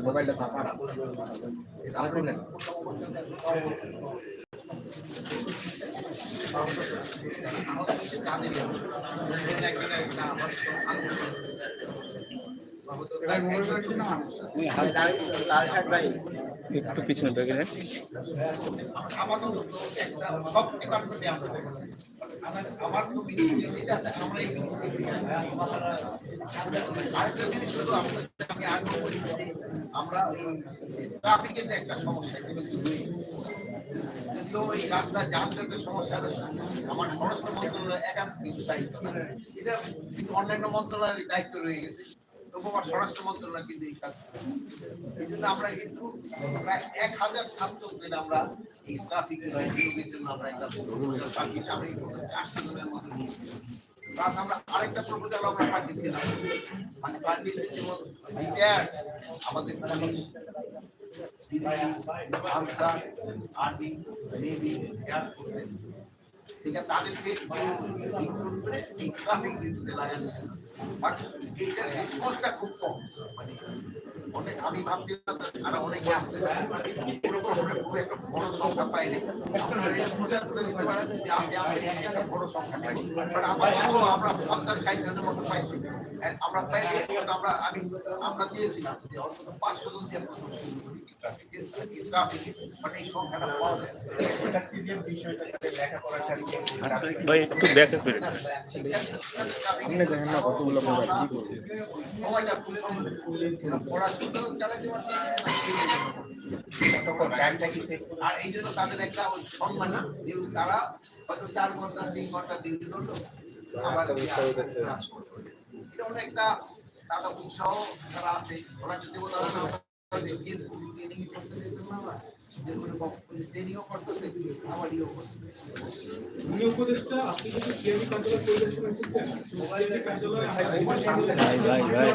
মোবাইলটা চাপা ব্যাগে নেন আপাতত একটা সব ডিপার্টমেন্টে আমরা আমার ট্রাফিকের একটা সমস্যা রাস্তা যানজটের সমস্যা আমার স্বরাষ্ট্র মন্ত্রণালয় একান্ত কিন্তু দায়িত্ব। এটা অন্যান্য মন্ত্রণালয়ের দায়িত্ব রয়ে গেছে। আমার স্বরাষ্ট্র মন্ত্রণালয় কিন্তু এই কাজ এই জন্য আমরা কিন্তু প্রায় এক হাজার ছাত্রদের আমরা এই ট্রাফিক জন্য আমরা একটা পাঠিয়েছি। আমি চারশো জনের মতো নিয়েছি। আমরা আরেকটা প্রপোজাল আমরা পাঠিয়েছিলাম। মানে পাঠিয়েছি যেমন রিটায়ার্ড আমাদের পুলিশ বিজিবি আর্মি নেভি এয়ারফোর্সের আছে? তাদেরকে ইনক্লুড করে এই ট্রাফিক ডিউটিতে লাগানো বাট এইটার রেসপন্সটা খুব কম। অনেক আমি ভাবছিলাম তারা অনেকে আসতে আমরা খুব একটা বড় সংখ্যা পাইনি আপনারা এটা প্রচার করে দিতে পারেন যে আমি আমি একটা বড় সংখ্যা পাই বাট আমাদেরও আমরা পঞ্চাশ ষাট জনের মতো পাইছি আমরা পাইলে আমরা আমি আমরা দিয়েছিলাম যে অন্তত পাঁচশো জন দিয়ে প্রথম শুরু করি ভাই একটু করে কতগুলো মোবাইল কি করছে আর এই জন্য তাদের একটা সম্মান না যে তারা হয়তো চার ঘণ্টা তিন ঘণ্টা ডিউটি করল। আবার। এটা অনেকটা দাদা উৎসাহ তারা আছে। ওরা যদি ওরা ট্রেনিং করতে করতেছে আবার উনি উপদেষ্টা আপনি যদি কার্যালয় পরিদর্শন এসেছেন কার্যালয় ভাই, ভাই, ভাই।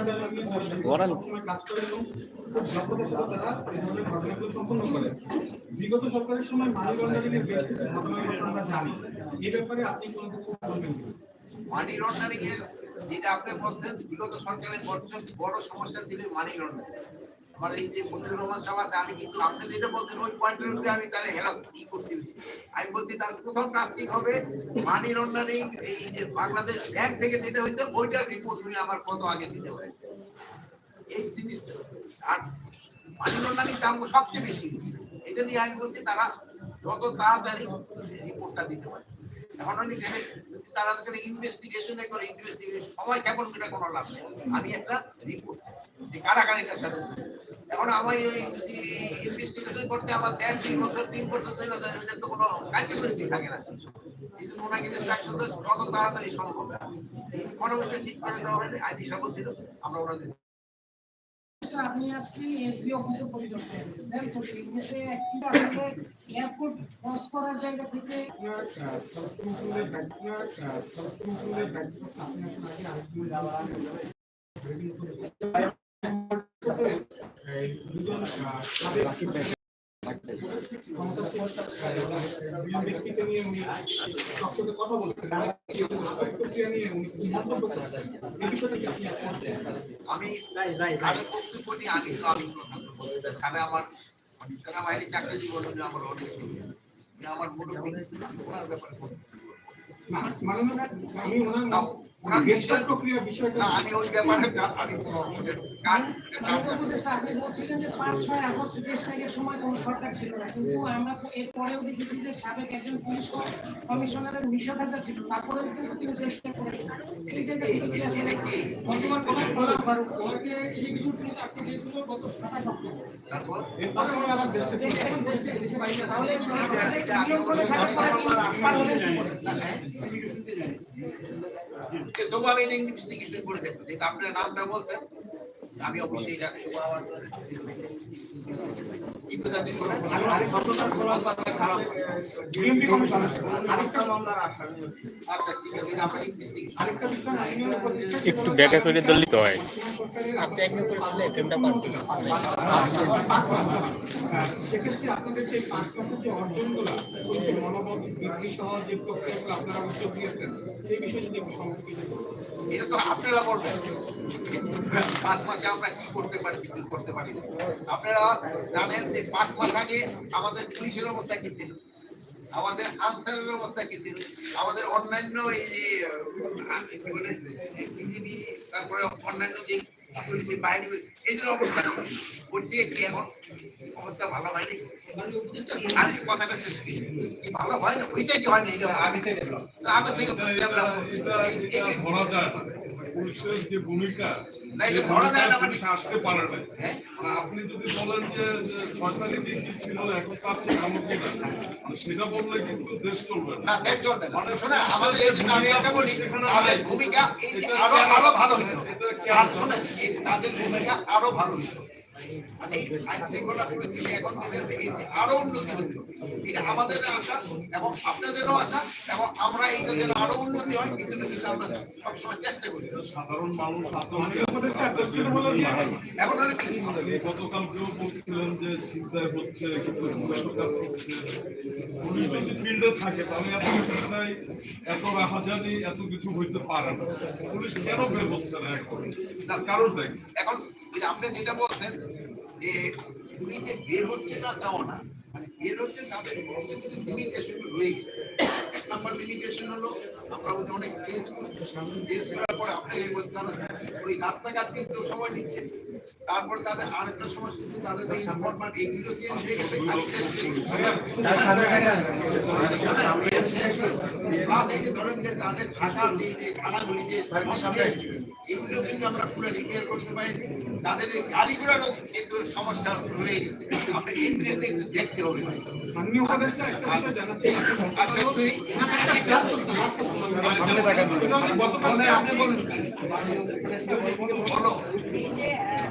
বিগত সরকারের সময় মানি লন্ডারিং এর বেশ কিছু ঘটনার আমরা জানি এই ব্যাপারে আপনি কোনো কিছু বলবেন? মানি লন্ডারিং এর যেটা আপনি বলছেন বিগত সরকারের বড় সমস্যা ছিল মানি লন্ডারিং আমার এই যে ফজলুর রহমান সাহেব আমি কিন্তু আপনি যেটা বলছেন ওই পয়েন্টের উপরে আমি তার হেরাস কি করতে হয়েছি আমি বলছি, তার প্রথম কাজ কি হবে মানি লন্ডারিং এই যে বাংলাদেশ ব্যাংক থেকে যেটা হইতো ওইটার রিপোর্ট উনি আমার কত আগে দিতে পারে এই জিনিসটা। আর মানি লন্ডারিং দাম সবচেয়ে বেশি। এটা নিয়ে আমি বলছি, তারা যত তাড়াতাড়ি রিপোর্টটা দিতে পারে। এখন আমি জেনে, যদি তারা এখানে ইনভেস্টিগেশন করে ইনভেস্টিগেশন সময় কেমন করে কোনো লাভ নেই। আমি একটা রিপোর্ট যে কারাকারিটার সাথে। এখন আমি এই যদি ইনভেস্টিগেশন করতে আমার দেড় দুই বছর তিন বছর ধরে এটার তো কোনো কার্যকরী থাকে না। এই জন্য ওনাকে ইনস্ট্রাকশন যত তাড়াতাড়ি সম্ভব। ইকোনমিটা ঠিক করে দেওয়া হলে আইডি সাপোজ ছিল আমরা ওনাদের আপনি আজকে এসবি অফিসে পরিদর্শন করেছেন তো সেই ক্ষেত্রে একটি আসলে এয়ারপোর্ট ক্রস করার জায়গা থেকে আপনার ব্যক্তিকে নিয়ে উনি কথা প্রক্রিয়া নিয়ে উনি মন্তব্য এই বিষয়টা আমি বক্তব্য নিয়ে আগে তো আমি। কারণ আমার আমি সেনাবাহিনী চাকরি জীবনে আমার অনেক আমার মুরব্বী। ওনার ব্যাপারে না, আমি ওনার আমি ওই ব্যাপারে আপনি বলছিলেন যে পাঁচ ছয় আগস্ট দেশ ত্যাগের সময় কোনো সরকার ছিল না কিন্তু আমরা এর পরেও দেখেছি যে সাবেক একজন পুলিশ কমিশনারের নিষেধাজ্ঞা ছিল তারপরেও কিন্তু তিনি দেশ ত্যাগ করেছেন। এই যে এই এটা কি বর্তমান কোনো ফলাফল ফারুক ওনাকে ইমিগ্রেশন পুলিশ আটকে দিয়েছিল গত সাতাশ অক্টোবর। তারপর? এরপরে উনি আবার দেশ থেকে দেশ এখন দেশ থেকে দেশে বাইরে তাহলে আমি ইনভেস্টিগেশন করে দেখব যেহেতু আপনার নামটা বলছেন আমি অবশ্যই আরেকটা আচ্ছা ঠিক আছে আমরা ইনভেস্টিগেশন আরেকটা বিষয় আইনের প্রতিষ্ঠা একটু ব্যাখ্যা করে দলিত তো হয়। আপনি একদিন করে দিলে পান সেক্ষেত্রে আপনাদের সেই পাঁচ মাসের যে অর্জনগুলো যে মনোবল বৃদ্ধি সহ যে প্রক্রিয়াগুলো আপনারা উদ্যোগ দিয়েছেন সেই বিষয়ে যদি একটু এটা তো আপনারা বলবেন পাঁচ মাসে আমরা কি করতে পারি কি করতে পারি আপনারা জানেন যে পাঁচ মাস আগে আমাদের পুলিশের অবস্থা কি ছিল? আমাদের আনসারের অবস্থা কি ছিল? আমাদের অন্যান্য এই যে তারপরে অন্যান্য যে পুলিশের বাহিনী এদের অবস্থা কি ছিল? ওর থেকে কি এখন অবস্থা ভালো হয়নি? আর কি কথাটা শেষ কি ভালো হয় না? ওইটাই কি হয়নি আগে থেকে আগে থেকে develop পুলিশের যে ভূমিকা না, এটা যে ধরা যায় না ভূমিকায় পুলিশ আসতে পারে না। হ্যাঁ? মানে আপনি যদি বলেন যে ছয়তালি নীতি ছিল এখন তার চেয়ে ভালো কিনা মানে সেটা বললে কিন্তু দেশ চলবে না। না, চলবে না। শোনেন, আমাদের আমি একটা বলি, তাদের ভূমিকা আরও আরও ভালো তাদের ভূমিকা আরও ভালো। আরও উন্নতি হইতো। এটা আমাদের আশা এবং আপনাদেরও আশা এবং আমরা এইটা যেন আরও উন্নতি হয় কিন্তু আমরা সবসময় চেষ্টা করি সাধারণ মানুষ হচ্ছে হচ্ছে এত এত কিছু হইতে পারে না পুলিশ কেন বের হচ্ছে না এখন তার কারণটা কি? এখন আপনি যেটা বলছেন যে উনি যে বের হচ্ছে না, তাও না। মানে বের হচ্ছে তাদের কিছু কিছু লিমিটেশন রয়েছে এক নম্বর লিমিটেশন হলো, আমরা অনেক কেস করছি কেস করার পরে আপনি এই ওই রাস্তাঘাট কিন্তু সময় নিচ্ছে তারপর তাদের আরেকটা সমস্যা হচ্ছে তাদের এই ইনফরমেন্ট এগুলো চেঞ্জ হয়ে গেছে প্লাস এই যে ধরেন যে তাদের ভাষার যে যে খানাগুলি যে এগুলো কিন্তু আমরা পুরো রিপেয়ার করতে পারিনি। তাদের এই গাড়িগুলোরও কিন্তু সমস্যা রয়ে গেছে। আমরা একটু দেখতে হবে। গতকাল তাহলে আপনি বলুন